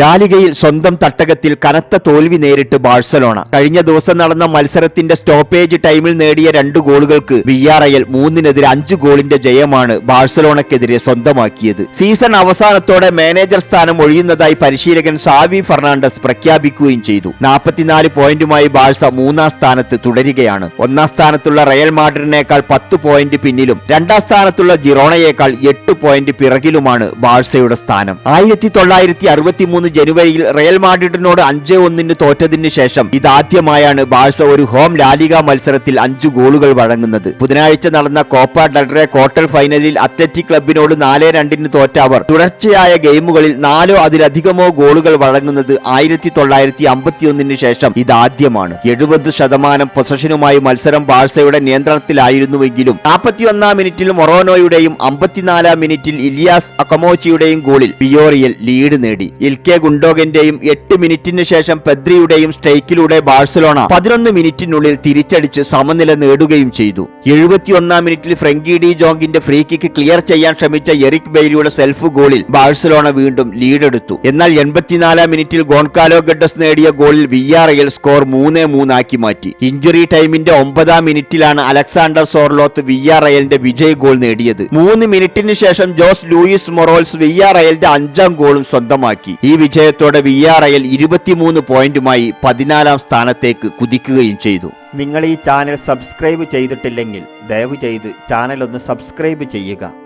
ലാലിഗയിൽ സ്വന്തം തട്ടകത്തിൽ കനത്ത തോൽവി നേരിട്ട് ബാഴ്സലോണ. കഴിഞ്ഞ ദിവസം നടന്ന മത്സരത്തിന്റെ സ്റ്റോപ്പേജ് ടൈമിൽ നേടിയ രണ്ട് ഗോളുകൾക്ക് വി ആർ എൽ മൂന്നിനെതിരെ അഞ്ച് ഗോളിന്റെ ജയമാണ് ബാഴ്സലോണക്കെതിരെ സ്വന്തമാക്കിയത്. സീസൺ അവസാനത്തോടെ മാനേജർ സ്ഥാനം ഒഴിയുന്നതായി പരിശീലകൻ സാവി ഫെർണാണ്ടസ് പ്രഖ്യാപിക്കുകയും ചെയ്തു. നാൽപ്പത്തിനാല് പോയിന്റുമായി ബാഴ്സ മൂന്നാം സ്ഥാനത്ത് തുടരുകയാണ്. ഒന്നാം സ്ഥാനത്തുള്ള റയൽ മാഡ്രിഡിനേക്കാൾ പത്ത് പോയിന്റ് പിന്നിലും രണ്ടാം സ്ഥാനത്തുള്ള ജിറോണയേക്കാൾ എട്ട് പോയിന്റ് പിറകിലുമാണ് ബാഴ്സയുടെ സ്ഥാനം. ആയിരത്തി തൊള്ളായിരത്തി മൂന്ന് ജനുവരിയിൽ റയൽ മാഡ്രിഡിനോട് അഞ്ച് ഒന്നിന് തോറ്റതിന് ശേഷം ഇതാദ്യമായാണ് ബാഴ്സ ഒരു ഹോം ലാലിക മത്സരത്തിൽ അഞ്ചു ഗോളുകൾ വഴങ്ങുന്നത്. ബുധനാഴ്ച നടന്ന കോപ്പ ഡൽറെ ക്വാർട്ടർ ഫൈനലിൽ അത്ലറ്റിക് ക്ലബിനോട് നാല് രണ്ടിന് തോറ്റ അവർ തുടർച്ചയായ ഗെയിമുകളിൽ നാലോ അതിലധികമോ ഗോളുകൾ വഴങ്ങുന്നത് ആയിരത്തി തൊള്ളായിരത്തി അമ്പത്തിയൊന്നിന് ശേഷം ഇതാദ്യമാണ്. എഴുപത് ശതമാനം പൊസഷനുമായി മത്സരം ബാഴ്സയുടെ നിയന്ത്രണത്തിലായിരുന്നുവെങ്കിലും നാൽപ്പത്തിയൊന്നാം മിനിറ്റിൽ മൊറോനോയുടെയും അമ്പത്തിനാലാം മിനിറ്റിൽ ഇലിയാസ് അക്കമോച്ചിയുടെയും ഗോളിൽ പിയോറിയൽ ലീഡ് നേടി. ഇൽക്കെ ഗുണ്ടോഗന്റെയും എട്ട് മിനിറ്റിന് ശേഷം പെദ്രിയുടെയും സ്ട്രൈക്കിലൂടെ ബാഴ്സലോണ പതിനൊന്ന് മിനിറ്റിനുള്ളിൽ തിരിച്ചടിച്ച് സമനില നേടുകയും ചെയ്തു. എഴുപത്തിയൊന്നാം മിനിറ്റിൽ ഫ്രങ്കി ഡി ജോങ്കിന്റെ ഫ്രീ കിക്ക് ക്ലിയർ ചെയ്യാൻ ശ്രമിച്ച എറിക് ബെയ്ലിയുടെ സെൽഫ് ഗോളിൽ ബാഴ്സലോണ വീണ്ടും ലീഡെടുത്തു. എന്നാൽ എൺപത്തിനാലാം മിനിറ്റിൽ ഗോൺകാലോ ഗഡസ് നേടിയ ഗോളിൽ വിയാറയൽ സ്കോർ മൂന്ന് മൂന്നാക്കി മാറ്റി. ഇഞ്ചുറി ടൈമിന്റെ ഒമ്പതാം മിനിറ്റിലാണ് അലക്സാണ്ടർ സോർലോത്ത് വിയാറയലിന്റെ വിജയ് ഗോൾ നേടിയത്. മൂന്ന് മിനിറ്റിന് ശേഷം ജോസ് ലൂയിസ് മൊറോൾസ് വിയാറയലിന്റെ അഞ്ചാം ഗോളും സ്വന്തമാക്കി. ഈ വിജയത്തോടെ വി ആർ ഐ എൽ ഇരുപത്തിമൂന്ന് പോയിന്റുമായി പതിനാലാം സ്ഥാനത്തേക്ക് കുതിക്കുകയും ചെയ്തു. നിങ്ങൾ ഈ ചാനൽ സബ്സ്ക്രൈബ് ചെയ്തിട്ടില്ലെങ്കിൽ ദയവ് ചെയ്ത് ചാനൽ ഒന്ന് സബ്സ്ക്രൈബ് ചെയ്യുക.